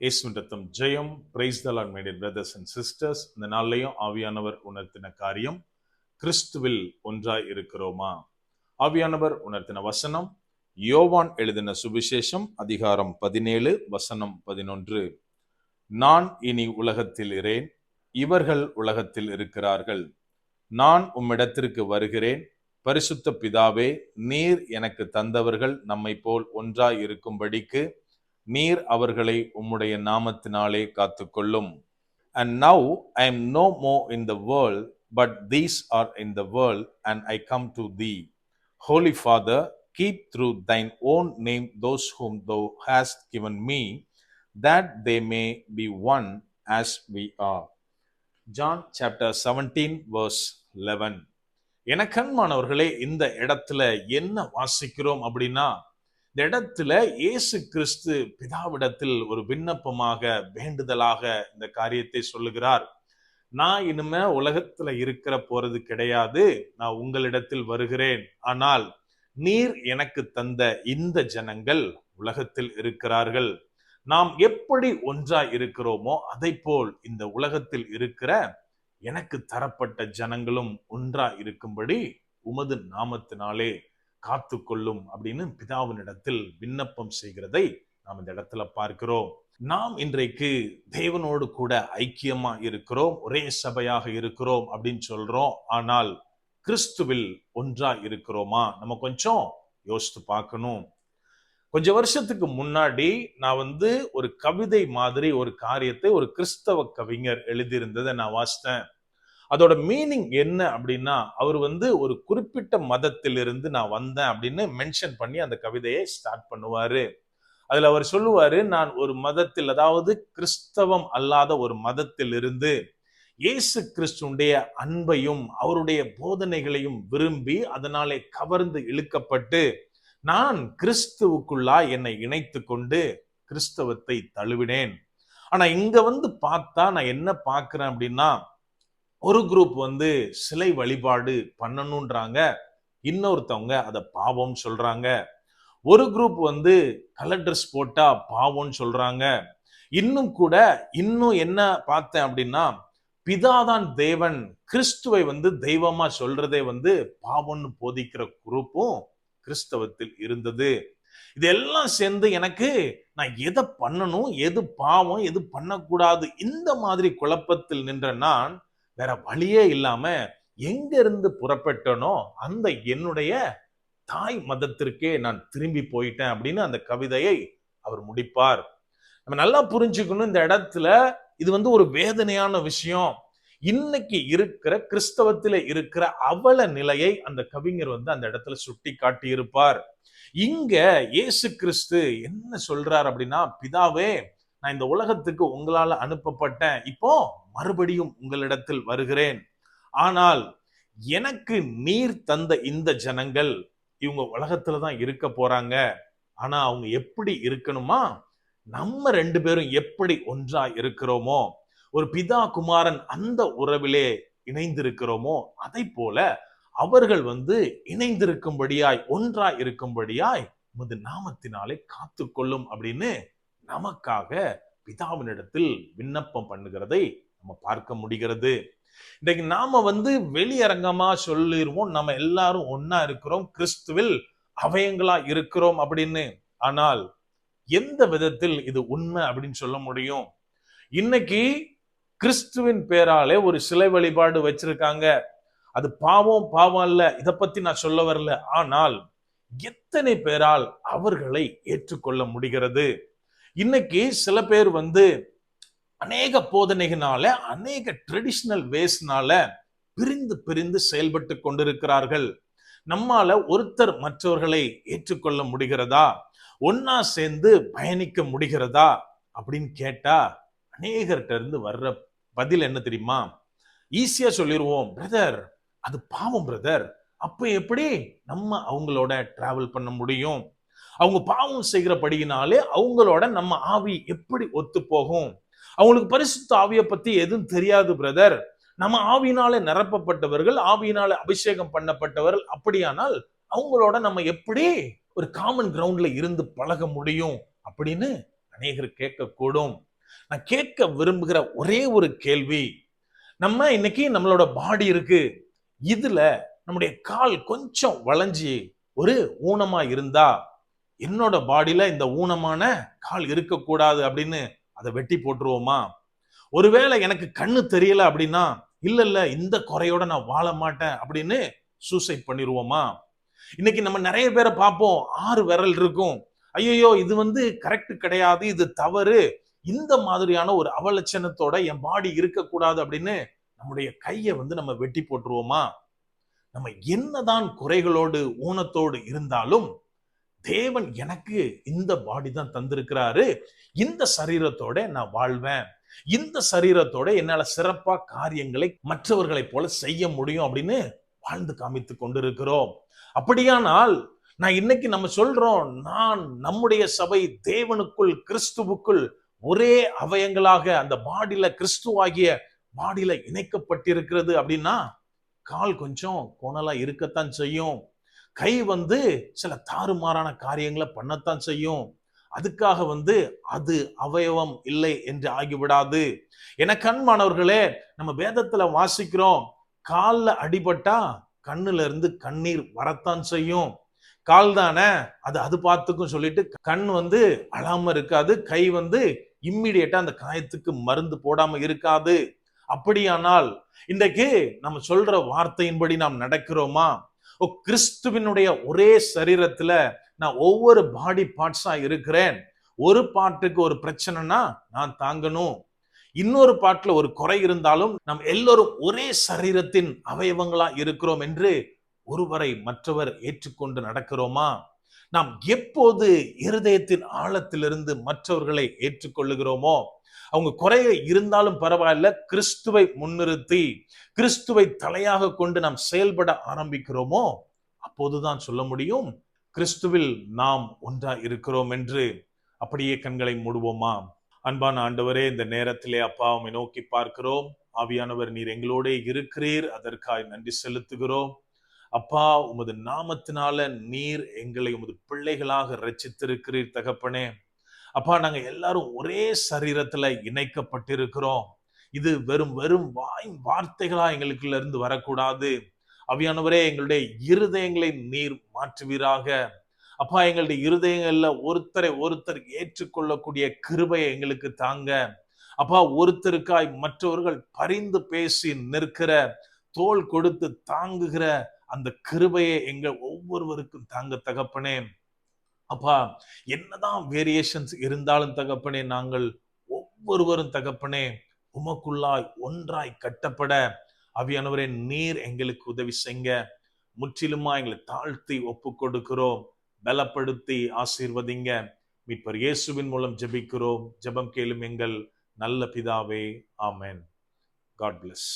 இயேசுவின் ரத்தம் ஜெயம் praise the Lord my dear brothers and sisters இந்த நாள்லையும் ஆவியானவர் உணர்த்தின காரியம் கிறிஸ்துவில் ஒன்றாய் இருக்கிறோமா? ஆவியானவர் உணர்த்தின வசனம் யோவான் எழுதின சுவிசேஷம் அதிகாரம் பதினேழு வசனம் பதினொன்று. நான் இனி உலகத்தில் இரேன் இவர்கள் உலகத்தில் இருக்கிறார்கள். நான் உம்மிடத்திற்கு வருகிறேன் பரிசுத்த பிதாவே நீர் எனக்கு தந்தவர்கள் நம்மை போல் ஒன்றாய் இருக்கும்படிக்கு நீர் அவர்களை உம்முடைய நாமத்தினாலே காத்துக்கொள்ளும். And now I am no more in the world but these are in the world and I come to the holy father keep through thine own name those whom thou hast given me that they may be one as we are John chapter seventeen verse eleven எனக்கன்மானவர்களே இந்த இடத்துல என்ன வாசிக்கிறோம் அப்படின்னா இந்த இடத்துல இயேசு கிறிஸ்து பிதாவிடத்தில் ஒரு விண்ணப்பமாக வேண்டுதலாக இந்த காரியத்தை சொல்லுகிறார். நான் இனிமே உலகத்துல இருக்கிற போறது கிடையாது. நான் உங்களிடத்தில் வருகிறேன். ஆனால் நீர் எனக்கு தந்த இந்த ஜனங்கள் உலகத்தில் இருக்கிறார்கள். நாம் எப்படி ஒன்றாய் இருக்கிறோமோ அதை போல் இந்த உலகத்தில் இருக்கிற எனக்கு தரப்பட்ட ஜனங்களும் ஒன்றா இருக்கும்படி உமது நாமத்தினாலே காத்து கொள்ளும் அப்படின்னு பிதாவினிடத்தில் விண்ணப்பம் செய்கிறதை நாம் இந்த இடத்துல பார்க்கிறோம். நாம் இன்றைக்கு தேவனோடு கூட ஐக்கியமா இருக்கிறோம் ஒரே சபையாக இருக்கிறோம் அப்படின்னு சொல்றோம். ஆனால் கிறிஸ்துவில் ஒன்றா இருக்கிறோமா? நம்ம கொஞ்சம் யோசித்து பார்க்கணும். கொஞ்ச வருஷத்துக்கு முன்னாடி நான் வந்து ஒரு கவிதை மாதிரி ஒரு காரியத்தை ஒரு கிறிஸ்தவ கவிஞர் எழுதியிருந்ததை நான் வாசித்தேன். அதோட மீனிங் என்ன அப்படின்னா அவர் வந்து ஒரு குறிப்பிட்ட மதத்திலிருந்து நான் வந்தேன் அப்படின்னு மென்ஷன் பண்ணி அந்த கவிதையை ஸ்டார்ட் பண்ணுவாரு. அதுல அவர் சொல்லுவாரு நான் ஒரு மதத்தில் அதாவது கிறிஸ்தவம் அல்லாத ஒரு மதத்திலிருந்து இயேசு கிறிஸ்துடைய அன்பையும் அவருடைய போதனைகளையும் விரும்பி அதனாலே கவர்ந்து இழுக்கப்பட்டு நான் கிறிஸ்துவுக்குள்ளா என்னை இணைத்து கொண்டு கிறிஸ்தவத்தை தழுவினேன். ஆனா இங்க வந்து பார்த்தா நான் என்ன பார்க்கிறேன் அப்படின்னா ஒரு குரூப் வந்து சிலை வழிபாடு பண்ணணுன்றாங்க இன்னொருத்தவங்க அதை பாவம் சொல்றாங்க. ஒரு குரூப் வந்து கலர் ட்ரெஸ் போட்டா பாவம்னு சொல்றாங்க. இன்னும் கூட இன்னும் என்ன பார்த்தேன் அப்படின்னா பிதாதான் தேவன் கிறிஸ்துவை வந்து தெய்வமா சொல்றதே வந்து பாவம்னு போதிக்கிற குரூப்பும் கிறிஸ்தவத்தில் இருந்தது. இதெல்லாம் சேர்ந்து எனக்கு நான் எதை பண்ணணும் எது பாவம் எது பண்ணக்கூடாது இந்த மாதிரி குழப்பத்தில் நின்ற நான் வேற வழியே இல்லாம எங்க இருந்து புறப்பட்டனோ அந்த என்னுடைய தாய் மதத்திற்கே நான் திரும்பி போயிட்டேன் அப்படின்னு அந்த கவிதையை அவர் முடிப்பார். நம்ம நல்லா புரிஞ்சுக்கணும் இந்த இடத்துல இது வந்து ஒரு வேதனையான விஷயம். இன்னைக்கு இருக்கிற கிறிஸ்தவத்தில் இருக்கிற அவல நிலையை அந்த கவிஞர் வந்து அந்த இடத்துல சுட்டி காட்டி இருப்பார் இங்க இயேசு கிறிஸ்து என்ன சொல்றார் அப்படின்னா பிதாவே நான் இந்த உலகத்துக்கு உங்களால அனுப்பப்பட்டேன். இப்போ மறுபடியும் உங்களிடத்தில் வருகிறேன். ஆனால் எனக்கு நீர் தந்த இந்த ஜனங்கள் இவங்க உலகத்துல தான் இருக்க போறாங்க. ஆனா அவங்க எப்படி இருக்கணுமா? நம்ம ரெண்டு பேரும் எப்படி ஒன்றா இருக்கிறோமோ ஒரு பிதா குமாரன் அந்த உறவிலே இணைந்திருக்கிறோமோ அதை போல அவர்கள் வந்து இணைந்திருக்கும்படியாய் ஒன்றா இருக்கும்படியாய் உமது நாமத்தினாலே காத்து கொள்ளும் அப்படின்னு நமக்காக பிதாவினிடத்தில் விண்ணப்பம் பண்ணுகிறதை நம்ம பார்க்க முடிகிறது. இன்றைக்கு நாம வந்து வெளியரங்கமா சொல்லிடுவோம் நம்ம எல்லாரும் ஒன்னா இருக்கிறோம். கிறிஸ்துவில் அவயங்களா இருக்கிறோம் அப்படின்னு. ஆனால் எந்த விதத்தில் இது உண்மை அப்படின்னு சொல்ல முடியும்? இன்னைக்கு கிறிஸ்துவின் பேராலே ஒரு சிலை வழிபாடு வச்சிருக்காங்க. அது பாவம் பாவம் இல்ல இதை பத்தி நான் சொல்ல வரல. ஆனால் எத்தனை பேரால் அவர்களை ஏற்றுக்கொள்ள முடிகிறது? இன்னைக்கு சில பேர் வந்து அநேக போதனைகளால அநேக ட்ரெடிஷ்னல் வேஸ்னால பிரிந்து பிரிந்து செயல்பட்டு கொண்டிருக்கிறார்கள். நம்மால ஒருத்தர் மற்றவர்களை ஏற்றுக்கொள்ள முடிகிறதா? ஒன்னா சேர்ந்து பயணிக்க முடிகிறதா? அப்படின்னு கேட்டா அநேகர்கிட்ட இருந்து வர்ற பதில் என்ன தெரியுமா? ஈஸியா சொல்லிடுவோம் பிரதர் அது பாவம் பிரதர் அப்ப எப்படி நம்ம அவங்களோட டிராவல் பண்ண முடியும்? அவங்க பாவம் செய்கிறபடியினாலே அவங்களோட நம்ம ஆவி எப்படி ஒத்து போகும் அவங்களுக்கு பரிசுத்த ஆவியை பத்தி எதுவும் தெரியாது பிரதர் நம்ம ஆவியினாலே நிரப்பப்பட்டவர்கள் ஆவியினால அபிஷேகம் பண்ணப்பட்டவர்கள். அப்படியானால் அவங்களோட நம்ம எப்படி ஒரு காமன் கிரவுண்ட்ல இருந்து பழக முடியும் அப்படின்னு அநேகர் கேட்கக்கூடும். நான் கேட்க விரும்புகிற ஒரே ஒரு கேள்வி. நம்ம இன்னைக்கு நம்மளோட பாடி இருக்கு. இதுல நம்முடைய கால் கொஞ்சம் வளைஞ்சி ஒரு ஊனமா இருந்தா என்னோட பாடியில இந்த ஊனமான கால் இருக்கக்கூடாது அப்படின்னு அதை வெட்டி போட்டுருவோமா? ஒருவேளை எனக்கு கண்ணு தெரியல அப்படின்னா இல்ல இல்ல இந்த குறையோட நான் வாழ மாட்டேன் அப்படின்னு சூசைட் பண்ணிடுவோமா இன்னைக்கு நம்ம நிறைய பேரை பார்ப்போம். ஆறு விரல் இருக்கும். ஐயோ இது வந்து கரெக்ட் கிடையாது இது தவறு. இந்த மாதிரியான ஒரு அவலட்சணத்தோட என் பாடி இருக்கக்கூடாது அப்படின்னு நம்முடைய கையை வந்து நம்ம வெட்டி போட்டுருவோமா? நம்ம என்னதான் குறைகளோடு ஊனத்தோடு இருந்தாலும் தேவன் எனக்கு இந்த பாடி தான் தந்திருக்கிறாரு. இந்த சரீரத்தோட நான் வாழ்வேன். இந்த சரீரத்தோட என்னால சிறப்பா காரியங்களை மற்றவர்களைப் போல செய்ய முடியும் அப்படின்னு வாழ்ந்து காமித்து கொண்டிருக்கிறோம். அப்படியானால் நான் இன்னைக்கு நம்ம சொல்றோம் நான் நம்முடைய சபை தேவனுக்குள் கிறிஸ்துவுக்குள் ஒரே அவயங்களாக அந்த பாடியில கிறிஸ்துவாகிய பாடியில இணைக்கப்பட்டிருக்கிறது அப்படின்னா கால் கொஞ்சம் கோணலா இருக்கத்தான் செய்யும். கை வந்து சில தாறுமாறான காரியங்களை பண்ணத்தான் செய்யும். அதுக்காக வந்து அது அவயவம் இல்லை என்று ஆகிவிடாது. என கண்மானவர்களே நம்ம வேதத்துல வாசிக்கிறோம் காலில் அடிபட்டா கண்ணுல இருந்து கண்ணீர் வரத்தான் செய்யும். கால் தானே அது அது பார்த்துக்கும் சொல்லிட்டு கண் வந்து அழாம இருக்காது கை வந்து இம்மிடியட்டா அந்த காயத்துக்கு மருந்து போடாம இருக்காது. அப்படியானால் இன்றைக்கு நம்ம சொல்ற வார்த்தையின்படி நாம் நடக்கிறோமா? கிறிஸ்துவினுடைய ஒரே சரீரத்துல நான் ஒவ்வொரு பாடி பார்ட்ஸா இருக்கிறேன். ஒரு பாட்டுக்கு ஒரு பிரச்சனைனா நான் தாங்கணும். இன்னொரு பாட்டுல ஒரு குறை இருந்தாலும் நம் எல்லோரும் ஒரே சரீரத்தின் அவயவங்களா இருக்கிறோம் என்று ஒருவரை மற்றவர் ஏற்றுக்கொண்டு நடக்கிறோமா? நாம் எப்போது இருதயத்தின் ஆழத்திலிருந்து மற்றவர்களை ஏற்றுக்கொள்ளுகிறோமோ அவங்க குறைய இருந்தாலும் பரவாயில்ல கிறிஸ்துவை முன்னிறுத்தி கிறிஸ்துவை தலையாக கொண்டு நாம் செயல்பட ஆரம்பிக்கிறோமோ அப்போதுதான் சொல்ல முடியும் கிறிஸ்துவில் நாம் ஒன்றா இருக்கிறோம் என்று அப்படியே கண்களை மூடுவோமா? அன்பான ஆண்டவரே இந்த நேரத்திலே அப்பா உம்மை நோக்கி பார்க்கிறோம். ஆவியானவர் நீர் எங்களோட இருக்கிறீர். அதற்காய் நன்றி செலுத்துகிறோம். அப்பா உமது நாமத்தினால நீர் எங்களை உமது பிள்ளைகளாக ரச்சித்திருக்கிறீர் தகப்பனே. அப்பா நாங்க எல்லாரும் ஒரே சரீரத்துல இணைக்கப்பட்டிருக்கிறோம். இது வெறும் வெறும் வாய் வார்த்தைகளா எங்களுக்குள்ள இருந்து வரக்கூடாது. அவியானவரே எங்களுடைய இருதயங்களை நீர் மாற்றுவீராக. அப்பா எங்களுடைய இருதயங்கள்ல ஒருத்தரை ஒருத்தர் ஏற்றுக்கொள்ளக்கூடிய கிருபையை எங்களுக்கு தாங்க. அப்பா ஒருத்தருக்காய் மற்றவர்கள் பரிந்து பேசி நிற்கிற தோல் கொடுத்து தாங்குகிற அந்த கிருபையை எங்கள் ஒவ்வொருவருக்கும் தாங்க தகப்பனே அப்பா என்னதான் வேரியேஷன்ஸ் இருந்தாலும் தகப்பனே நாங்கள் ஒவ்வொருவரும் தகப்பனே உமக்குள்ளாய் ஒன்றாய் கட்டப்பட அவியானவரே நீர் எங்களுக்கு உதவி செய்ய முற்றிலுமா எங்களை தாழ்த்தி ஒப்பு கொடுக்கிறோம் பலப்படுத்தி ஆசீர்வதிங்க. மீட்பர் இயேசுவின் மூலம் ஜெபிக்கிறோம். ஜெபம் கேளும் எங்கள் நல்ல பிதாவே ஆமேன். God plus